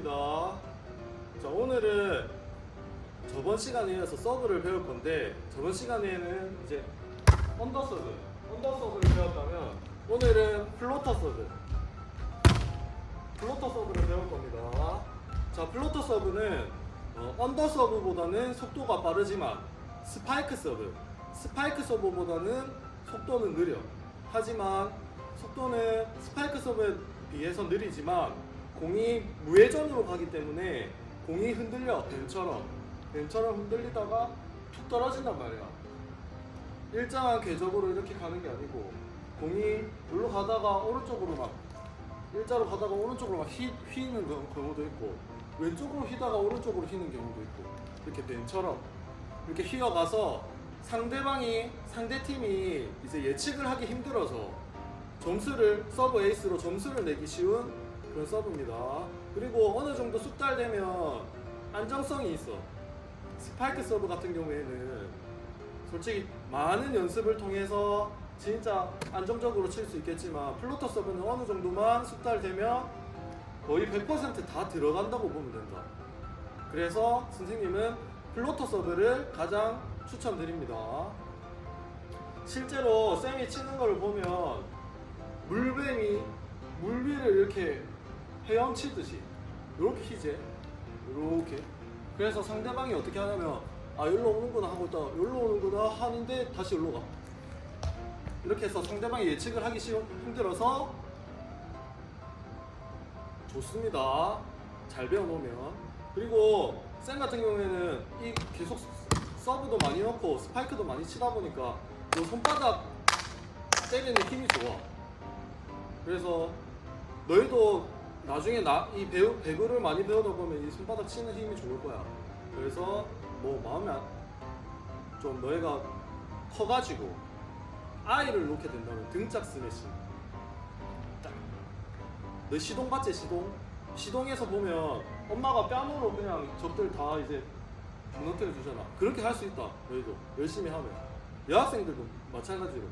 강쌤이다. 자, 오늘은 저번 시간에 이어서 서브를 배울 건데, 저번 시간에는 이제 언더 서브, 언더 서브를 배웠다면, 오늘은 플로터 서브. 플로터 서브를 배울 겁니다. 자, 플로터 서브는 어, 언더 서브보다는 속도가 빠르지만 스파이크 서브, 스파이크 서브보다는 속도는 느려. 하지만 속도는 스파이크 서브에 비해서 느리지만 공이 무회전으로 가기 때문에 공이 흔들려 뱀처럼. 뱀처럼 흔들리다가 툭 떨어진단 말이야. 일정한 궤적으로 이렇게 가는 게 아니고 공이 물로 가다가 오른쪽으로 막 일자로 가다가 오른쪽으로 막 휘, 휘는 경- 경우도 있고 왼쪽으로 휘다가 오른쪽으로 휘는 경우도 있고 이렇게 뱀처럼 이렇게 휘어가서 상대방이 상대 팀이 이제 예측을 하기 힘들어서 점수를 서브 에이스로 점수를 내기 쉬운 그런 서브입니다. 그리고 어느 정도 숙달되면 안정성이 있어. 스파이크 서브 같은 경우에는 솔직히 많은 연습을 통해서 진짜 안정적으로 칠 수 있겠지만 플로터 서브는 어느 정도만 숙달되면 거의 100%다 들어간다고 보면 된다. 그래서 선생님은 플로터 서브를 가장 추천드립니다. 실제로 쌤이 치는 걸 보면 물뱀이 물 위를 이렇게 헤엄치듯이. 이렇게 희재. 이렇게. 그래서 상대방이 어떻게 하냐면 아 여기로 오는구나 하고 있다가 여기로 오는구나 하는데 다시 여기로 가. 이렇게 해서 상대방이 예측을 하기 쉬 힘들어서 좋습니다. 잘 배워놓으면. 그리고 쌤 같은 경우에는 이 계속 서브도 많이 넣고 스파이크도 많이 치다 보니까 이 손바닥 때리는 힘이 좋아. 그래서 너희도 나중에 나, 이 배우, 배구를 많이 배우다 보면 이 손바닥 치는 힘이 좋을 거야. 그래서 뭐 마음에 안- 좀 너희가 커가지고 아이를 놓게 된다면 등짝 스매싱. 딱. 너 시동 봤지 시동? 시동에서 보면 엄마가 뺨으로 그냥 적들 다 이제 무너뜨려 주잖아. 그렇게 할 수 있다. 너희도 열심히 하면. 여학생들도 마찬가지로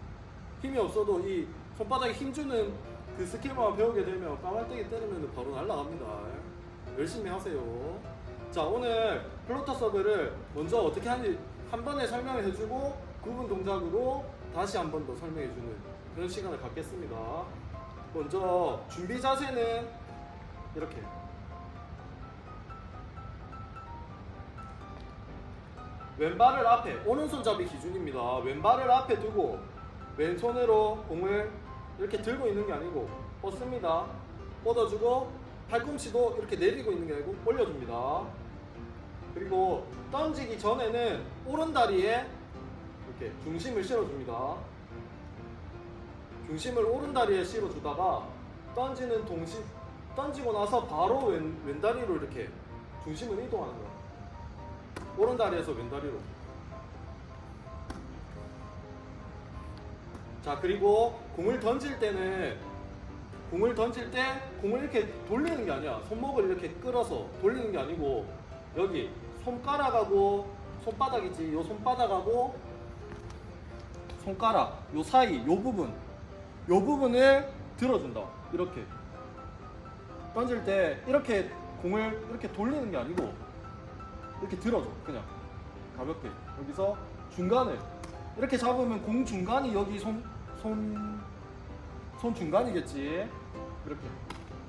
힘이 없어도 이 손바닥에 힘 주는 그 스킬만 배우게 되면 까말대기 때리면 바로 날아갑니다. 열심히 하세요. 자 오늘 플로터 서브를 먼저 어떻게 하는지 한 번에 설명을 해주고 구분 동작으로 다시 한 번 더 설명해주는 그런 시간을 갖겠습니다. 먼저 준비 자세는 이렇게 왼발을 앞에 오른손잡이 기준입니다. 왼발을 앞에 두고 왼손으로 공을 이렇게 들고 있는 게 아니고 뻗습니다. 뻗어주고 팔꿈치도 이렇게 내리고 있는 게 아니고 올려줍니다. 그리고 던지기 전에는 오른 다리에 이렇게 중심을 실어줍니다. 중심을 오른 다리에 실어주다가 던지는 동시 던지고 나서 바로 왼, 왼 다리로 이렇게 중심을 이동하는 거야. 오른 다리에서 왼 다리로. 자 그리고 공을 던질 때는 공을 던질 때 공을 이렇게 돌리는 게 아니야. 손목을 이렇게 끌어서 돌리는 게 아니고 여기 손가락하고 손바닥이지. 요 손바닥하고 손가락 요 사이 요 부분 요 부분을 들어준다. 이렇게. 던질 때 이렇게 공을 이렇게 돌리는 게 아니고 이렇게 들어줘. 그냥. 가볍게. 여기서 중간을 이렇게 잡으면 공 중간이 여기 손, 손, 손 중간이겠지. 이렇게.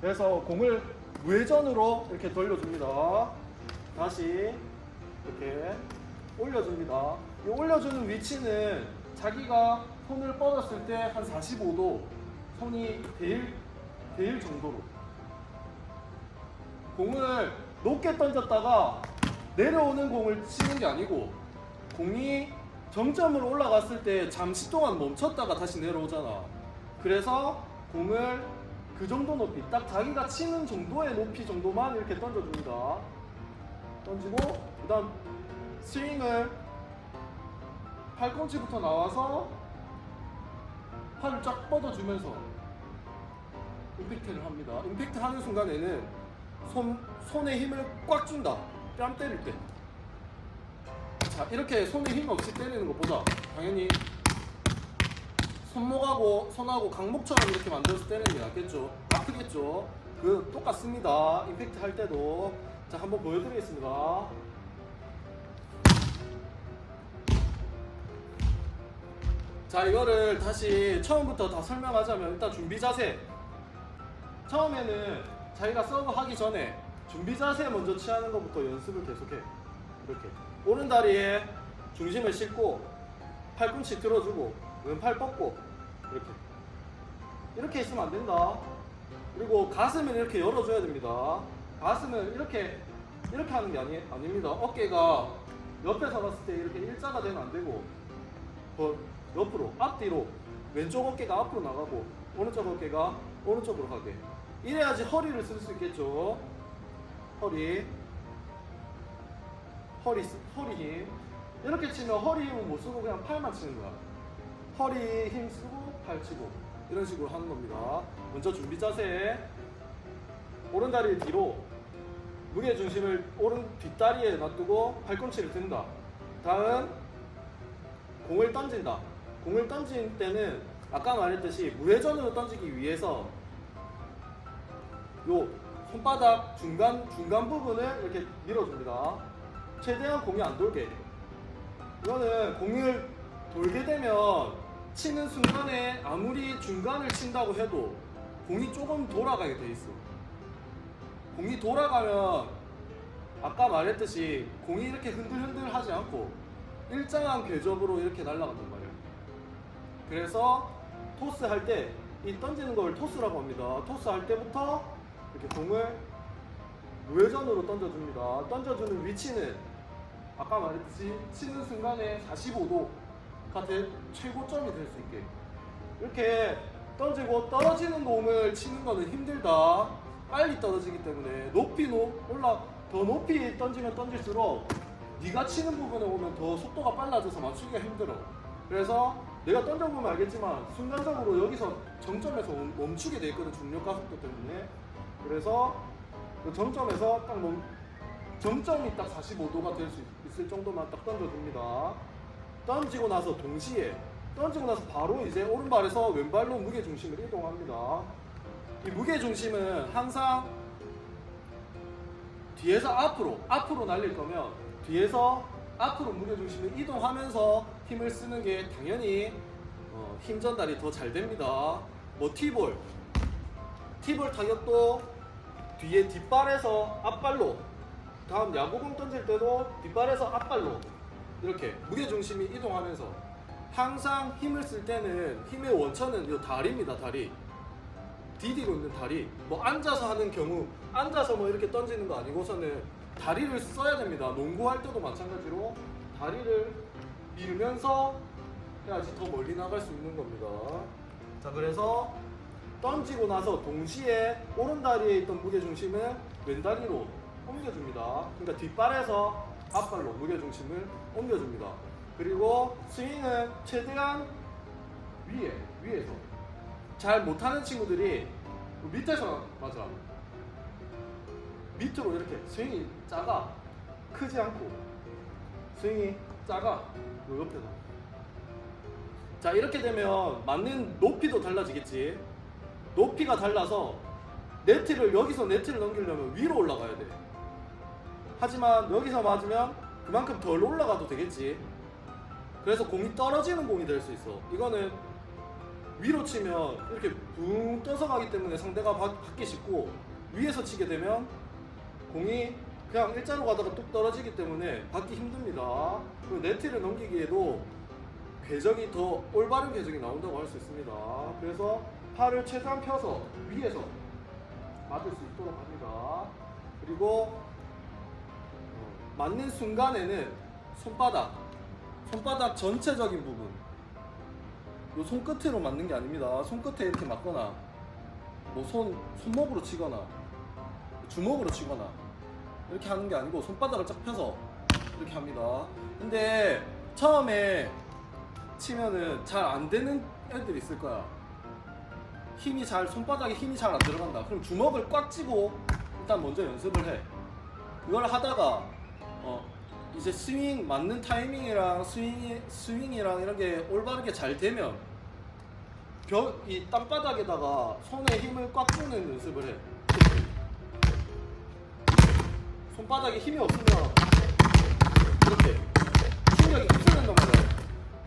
그래서 공을 무회전으로 이렇게 돌려줍니다. 다시 이렇게 올려줍니다. 이 올려주는 위치는 자기가 손을 뻗었을 때 한 45도 손이 대일, 대일 정도로. 공을 높게 던졌다가 내려오는 공을 치는 게 아니고 공이 정점으로 올라갔을 때 잠시 동안 멈췄다가 다시 내려오잖아. 그래서 공을 그 정도 높이, 딱 자기가 치는 정도의 높이 정도만 이렇게 던져줍니다. 던지고, 그 다음 스윙을 팔꿈치부터 나와서 팔을 쫙 뻗어주면서 임팩트를 합니다. 임팩트 하는 순간에는 손, 손에 힘을 꽉 준다. 뺨 때릴 때. 자, 이렇게 손에 힘 없이 때리는 것보다 당연히 손목하고 손하고 강목처럼 이렇게 만들어서 때리는 게 낫겠죠. 아프겠죠. 그 똑같습니다. 임팩트 할 때도 자 한번 보여드리겠습니다. 자 이거를 다시 처음부터 다 설명하자면 일단 준비 자세 처음에는 자기가 서브 하기 전에 준비 자세 먼저 취하는 것부터 연습을 계속해 이렇게 오른 다리에 중심을 싣고 팔꿈치 들어주고 왼팔 뻗고 이렇게. 이렇게 있으면 안 된다. 그리고 가슴을 이렇게 열어줘야 됩니다. 가슴을 이렇게 이렇게 하는 게 아니, 아닙니다. 어깨가 옆에서 봤을 때 이렇게 일자가 되면 안 되고 더 옆으로 앞뒤로 왼쪽 어깨가 앞으로 나가고 오른쪽 어깨가 오른쪽으로 가게. 이래야지 허리를 쓸 수 있겠죠? 허리. 허리 쓰- 허리 힘. 이렇게 치면 허리 힘은 못 쓰고 그냥 팔만 치는 거야 허리 힘 쓰고 팔 치고 이런 식으로 하는 겁니다 먼저 준비 자세 오른 다리 뒤로 무게 중심을 오른 뒷다리에 놔두고 팔꿈치를 든다 다음 공을 던진다. 공을 던질 때는 아까 말했듯이 무회전으로 던지기 위해서 요 손바닥 중간 중간 부분을 이렇게 밀어줍니다. 최대한 공이 안 돌게. 이거는 공을 돌게 되면 치는 순간에 아무리 중간을 친다고 해도 공이 조금 돌아가게 돼 있어. 공이 돌아가면 아까 말했듯이 공이 이렇게 흔들흔들 하지 않고 일정한 궤적으로 이렇게 날아간단 말이에요. 그래서 토스 할 때 이 던지는 걸 토스라고 합니다. 토스 할 때부터 이렇게 공을 우회전으로 던져줍니다. 던져주는 위치는 아까 말했듯이 치는 순간에 45도 가될 최고점이 될 수 있게 이렇게 던지고 떨어지는 공을 치는 거는 힘들다. 빨리 떨어지기 때문에 높이 높 올라 더 높이 던지면 던질수록 네가 치는 부분에 오면 더 속도가 빨라져서 맞추기가 힘들어. 그래서 내가 던져보면 알겠지만 순간적으로 여기서 정점에서 멈- 멈추게 돼 있거든 중력 가속도 때문에. 그래서 그 정점에서 딱 멈, 정점이 딱 45도가 될 수 있을 정도만 딱 던져줍니다. 던지고 나서 동시에 던지고 나서 바로 이제 오른발에서 왼발로 무게 중심을 이동합니다. 이 무게 중심은 항상 뒤에서 앞으로 앞으로 날릴 거면 뒤에서 앞으로 무게 중심을 이동하면서 힘을 쓰는 게 당연히 어, 힘 전달이 더 잘 됩니다. 뭐 티볼 티볼 타격도 뒤에 뒷발에서 앞발로 다음 야구공 던질 때도 뒷발에서 앞발로 이렇게 무게 중심이 이동하면서 항상 힘을 쓸 때는 힘의 원천은 이 다리입니다 다리. 디디고 있는 다리. 뭐 앉아서 하는 경우 앉아서 뭐 이렇게 던지는 거 아니고서는 다리를 써야 됩니다. 농구할 때도 마찬가지로 다리를 밀면서 해야지 더 멀리 나갈 수 있는 겁니다. 자 그래서 던지고 나서 동시에 오른 다리에 있던 무게 중심을 왼 다리로 옮겨줍니다. 그러니까 뒷발에서 앞발로 무게 중심을 옮겨줍니다. 그리고 스윙은 최대한 위에 위에서. 잘 못하는 친구들이 밑에서 맞아. 밑으로 이렇게 스윙이 작아. 크지 않고 스윙이 작아. 요 옆에서. 자 이렇게 되면 맞는 높이도 달라지겠지. 높이가 달라서 네트를 여기서 네트를 넘기려면 위로 올라가야 돼 하지만 여기서 맞으면 그만큼 덜 올라가도 되겠지 그래서 공이 떨어지는 공이 될 수 있어 이거는 위로 치면 이렇게 붕 떠서 가기 때문에 상대가 받- 받기 쉽고 위에서 치게 되면 공이 그냥 일자로 가다가 뚝 떨어지기 때문에 받기 힘듭니다. 그리고 네트를 넘기기에도 궤적이 더 올바른 궤적이 나온다고 할 수 있습니다. 그래서 팔을 최대한 펴서 위에서 맞을 수 있도록 합니다. 그리고 어, 맞는 순간에는 손바닥, 손바닥 전체적인 부분 요 손끝으로 맞는 게 아닙니다. 손끝에 이렇게 맞거나 뭐 손 손목으로 치거나 주먹으로 치거나 이렇게 하는 게 아니고 손바닥을 쫙 펴서 이렇게 합니다. 근데 처음에 치면은 잘 안 되는 애들이 있을 거야. 힘이 잘 손바닥에 힘이 잘 안 들어간다. 그럼 주먹을 꽉 쥐고 일단 먼저 연습을 해. 그걸 하다가 어 이제 스윙 맞는 타이밍이랑 스윙 스윙이랑 이런 게 올바르게 잘 되면 벽, 이 땅바닥에다가 손에 힘을 꽉 주는 연습을 해. 손바닥에 힘이 없으면 이렇게 충격이 흡수된단 말이야.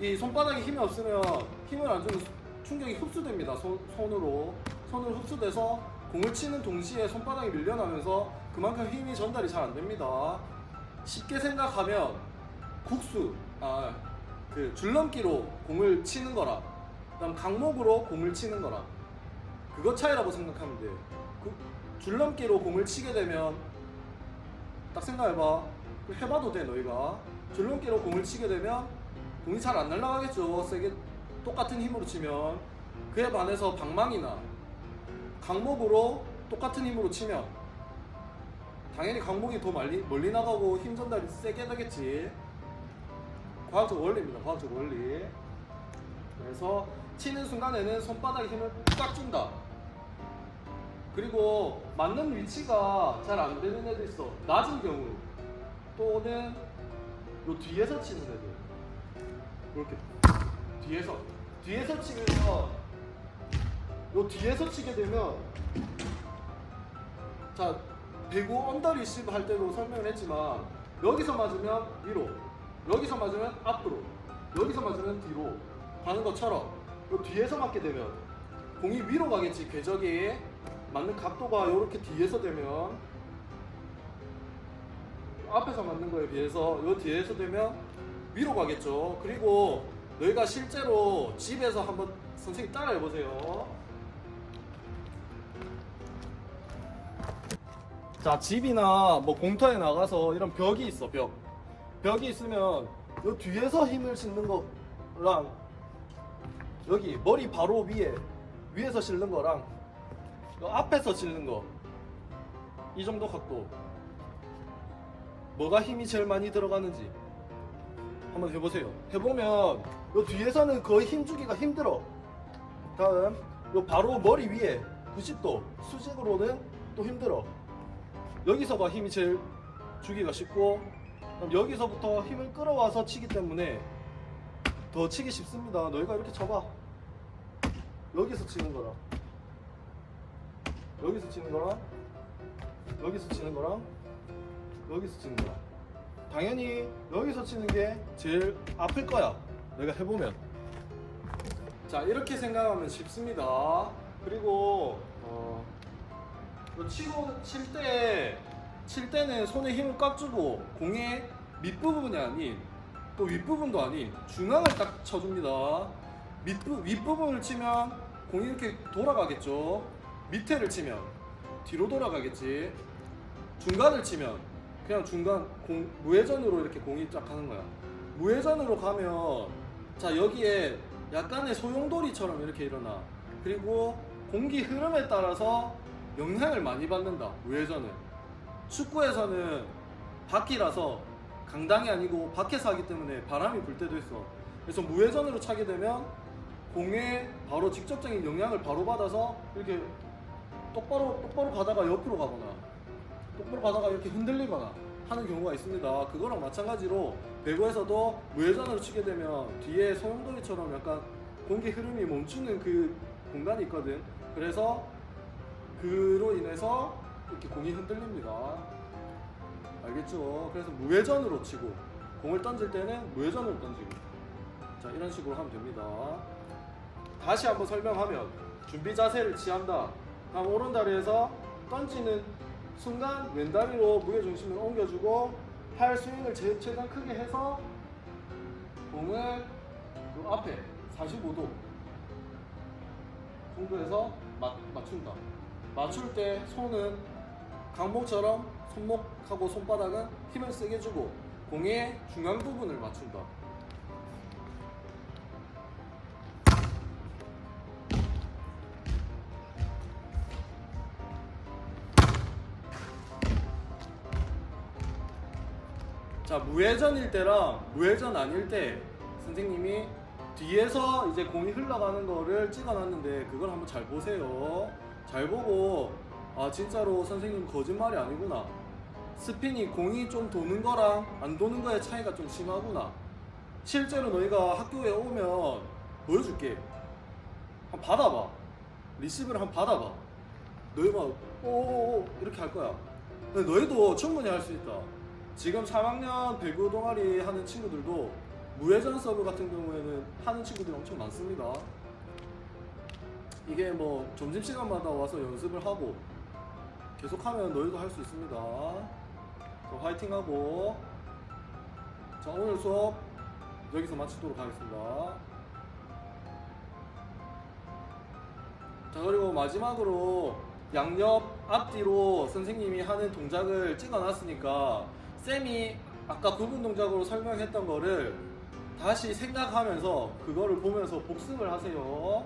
이 손바닥에 힘이 없으면 힘을 안 주면 충격이 흡수됩니다. 손, 손으로. 손으로 흡수돼서 공을 치는 동시에 손바닥이 밀려나면서 그만큼 힘이 전달이 잘 안 됩니다. 쉽게 생각하면 국수, 아, 그 줄넘기로 공을 치는 거라, 그다음 강목으로 공을 치는 거라, 그거 차이라고 생각하면 돼. 그 줄넘기로 공을 치게 되면 딱 생각해봐. 그 해봐도 돼 너희가. 줄넘기로 공을 치게 되면 공이 잘 안 날아가겠죠. 세게 똑같은 힘으로 치면 그에 반해서 방망이나 강목으로 똑같은 힘으로 치면 당연히 강목이 더 멀리, 멀리 나가고 힘 전달이 세게 되겠지. 과학적 원리입니다. 과학적 원리. 그래서 치는 순간에는 손바닥에 힘을 꽉 준다. 그리고 맞는 위치가 잘 안 되는 애도 있어. 낮은 경우 또는 요 뒤에서 치는 애들. 이렇게 뒤에서 뒤에서 치면 요 뒤에서 치게 되면 자 배구 언더 리시브 할 때도 설명을 했지만 여기서 맞으면 위로 여기서 맞으면 앞으로 여기서 맞으면 뒤로 가는 것처럼 요 뒤에서 맞게 되면 공이 위로 가겠지. 궤적이 맞는 각도가 이렇게 뒤에서 되면 앞에서 맞는 거에 비해서 요 뒤에서 되면 위로 가겠죠. 그리고 너희가 실제로 집에서 한번 선생님 따라해 보세요 자 집이나 뭐 공터에 나가서 이런 벽이 있어 벽. 벽이 있으면 요 뒤에서 힘을 싣는 거랑 여기 머리 바로 위에 위에서 싣는 거랑 요 앞에서 싣는 거. 이 정도 각도. 뭐가 힘이 제일 많이 들어가는지 한번 해보세요. 해보면 요 뒤에서는 거의 힘주기가 힘들어. 다음 요 바로 머리 위에 90도 수직으로는 또 힘들어 여기서가 힘이 제일 주기가 쉽고 그럼 여기서부터 힘을 끌어와서 치기 때문에 더 치기 쉽습니다. 너희가 이렇게 쳐봐. 여기서 치는 거랑 여기서 치는 거랑 여기서 치는 거랑 여기서 치는 거랑 당연히 여기서 치는 게 제일 아플 거야. 내가 해보면. 자 이렇게 생각하면 쉽습니다. 그리고 어, 뭐 치고 칠 때, 칠 때는 손에 힘을 꽉 주고 공의 밑부분이 아닌 또 윗부분도 아닌 중앙을 딱 쳐줍니다. 밑부, 윗부분을 치면 공이 이렇게 돌아가겠죠. 밑에를 치면 뒤로 돌아가겠지. 중간을 치면 그냥 중간 공, 무회전으로 이렇게 공이 쫙 가는 거야. 무회전으로 가면 자 여기에 약간의 소용돌이처럼 이렇게 일어나. 그리고 공기 흐름에 따라서 영향을 많이 받는다. 우회전은 축구에서는 바퀴라서 강당이 아니고 밖에서 하기 때문에 바람이 불 때도 있어. 그래서 무회전으로 차게 되면 공에 바로 직접적인 영향을 바로 받아서 이렇게 똑바로 똑바로 가다가 옆으로 가거나 똑바로 가다가 이렇게 흔들리거나 하는 경우가 있습니다. 그거랑 마찬가지로 배구에서도 무회전으로 치게 되면 뒤에 소용돌이처럼 약간 공기 흐름이 멈추는 그 공간이 있거든. 그래서 그로 인해서 이렇게 공이 흔들립니다. 알겠죠? 그래서 무회전으로 치고 공을 던질 때는 무회전으로 던지고 자 이런 식으로 하면 됩니다. 다시 한번 설명하면 준비 자세를 취한다. 다음 오른다리에서 던지는 순간 왼다리로 무게 중심을 옮겨주고 팔 스윙을 제- 최대한 크게 해서 공을 요 앞에 45도 정도에서 맞, 맞춘다. 맞출 때 손은 강목처럼 손목하고 손바닥은 힘을 세게 주고 공의 중앙 부분을 맞춘다. 자 무회전일 때랑 무회전 아닐 때 선생님이 뒤에서 이제 공이 흘러가는 거를 찍어놨는데 그걸 한번 잘 보세요. 잘 보고 아 진짜로 선생님 거짓말이 아니구나. 스핀이 공이 좀 도는 거랑 안 도는 거의 차이가 좀 심하구나. 실제로 너희가 학교에 오면 보여줄게. 한 받아봐. 리시브를 한 받아봐. 너희 막 오오오 이렇게 할 거야. 너희도 충분히 할 수 있다. 지금 3학년 배구 동아리 하는 친구들도 무회전 서브 같은 경우에는 하는 친구들이 엄청 많습니다. 이게 뭐 점심시간마다 와서 연습을 하고 계속하면 너희도 할 수 있습니다. 자, 화이팅하고 자 오늘 수업 여기서 마치도록 하겠습니다. 자 그리고 마지막으로 양옆 앞뒤로 선생님이 하는 동작을 찍어놨으니까 쌤이 아까 구분 동작으로 설명했던 거를 다시 생각하면서 그거를 보면서 복습을 하세요.